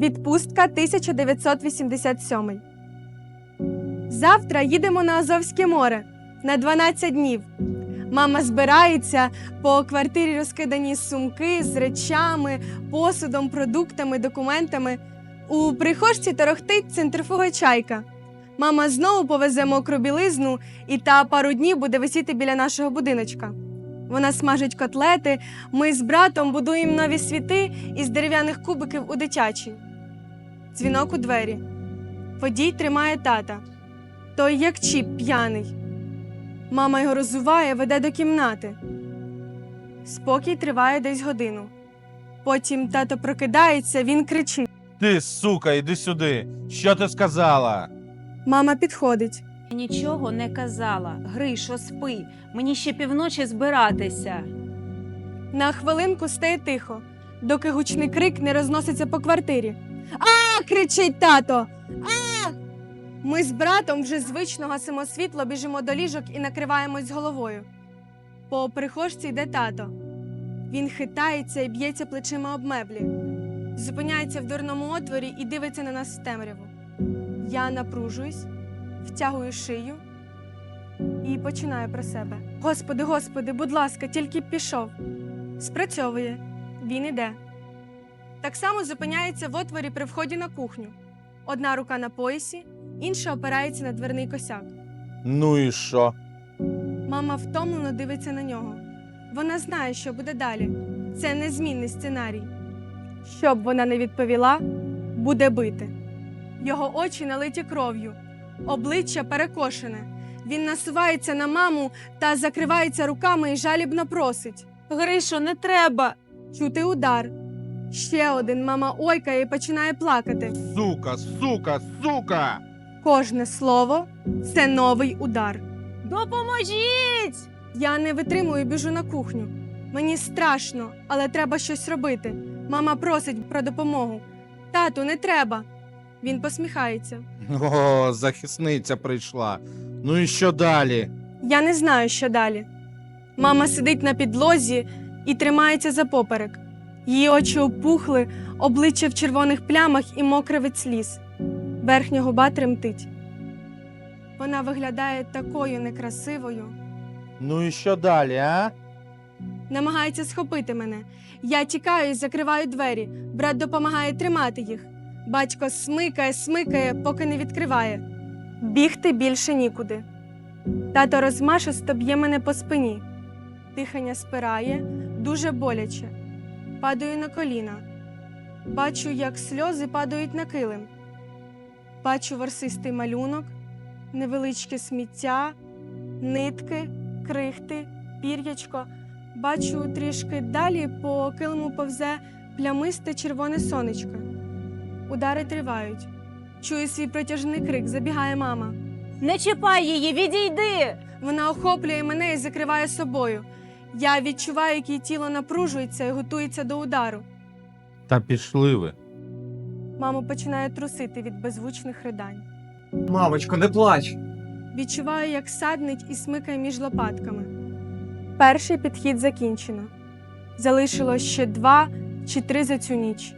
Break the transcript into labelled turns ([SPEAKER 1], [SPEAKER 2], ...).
[SPEAKER 1] Відпустка 1987. Завтра їдемо на Азовське море на 12 днів. Мама збирається по квартирі розкидані сумки з речами, посудом, продуктами, документами. У прихожці торохтить центрифуга чайка. Мама знову повезе мокру білизну, і та пару днів буде висіти біля нашого будиночка. Вона смажить котлети. Ми з братом будуємо нові світи із дерев'яних кубиків у дитячій. Дзвінок у двері. Водій тримає тата. Той як чіп п'яний. Мама його розуває, веде до кімнати. Спокій триває десь годину. Потім тато прокидається, він кричить.
[SPEAKER 2] Ти, сука, іди сюди. Що ти сказала?
[SPEAKER 1] Мама підходить.
[SPEAKER 3] Нічого не казала. Гришо, спи. Мені ще півночі збиратися.
[SPEAKER 1] На хвилинку стає тихо, доки гучний крик не розноситься по квартирі. А! кричить тато. А! Ми з братом вже звично гасимо світло, біжимо до ліжок і накриваємось головою. По прихожці йде тато. Він хитається і б'ється плечима об меблі. Зупиняється в дверному отворі і дивиться на нас в темряву. Я напружуюсь, втягую шию і починаю про себе. Господи, господи, будь ласка, тільки пішов. Спрацьовує. Він іде. Так само зупиняється в отворі при вході на кухню. Одна рука на поясі, інша опирається на дверний косяк.
[SPEAKER 2] Ну і що?
[SPEAKER 1] Мама втомлено дивиться на нього. Вона знає, що буде далі. Це незмінний сценарій. Щоб вона не відповіла, буде бити. Його очі налиті кров'ю, обличчя перекошене. Він насувається на маму та закривається руками і жалібно просить.
[SPEAKER 3] Гришо, не треба.
[SPEAKER 1] Чути удар. Ще один мама ойкає і починає плакати.
[SPEAKER 2] Сука, сука, сука!
[SPEAKER 1] Кожне слово це новий удар.
[SPEAKER 3] Допоможіть!
[SPEAKER 1] Я не витримую, біжу на кухню. Мені страшно, але треба щось робити. Мама просить про допомогу. Тату, не треба. Він посміхається.
[SPEAKER 2] О, захисниця прийшла. Ну і що далі?
[SPEAKER 1] Я не знаю, що далі. Мама сидить на підлозі і тримається за поперек. Її очі опухли, обличчя в червоних плямах і мокре від сліз. Верхня губа тремтить. Вона виглядає такою некрасивою.
[SPEAKER 2] Ну і що далі, а?
[SPEAKER 1] Намагається схопити мене. Я тікаю і закриваю двері. Брат допомагає тримати їх. Батько смикає, смикає, поки не відкриває. Бігти більше нікуди. Тато розмашисто б'є мене по спині. Дихання спирає, дуже боляче. Падаю на коліна. Бачу, як сльози падають на килим. Бачу ворсистий малюнок, невеличке сміття, нитки, крихти, пір'ячко. Бачу трішки далі по килиму повзе плямисте червоне сонечко. Удари тривають. Чую свій протяжний крик, забігає мама.
[SPEAKER 3] Не чіпай її, відійди!
[SPEAKER 1] Вона охоплює мене і закриває собою. Я відчуваю, як її тіло напружується і готується до удару.
[SPEAKER 2] Та пішли ви.
[SPEAKER 1] Маму починає трусити від беззвучних ридань.
[SPEAKER 4] Мамочко, не плач.
[SPEAKER 1] Відчуваю, як саднить і смикає між лопатками. Перший підхід закінчено. Залишилось ще два чи три за цю ніч.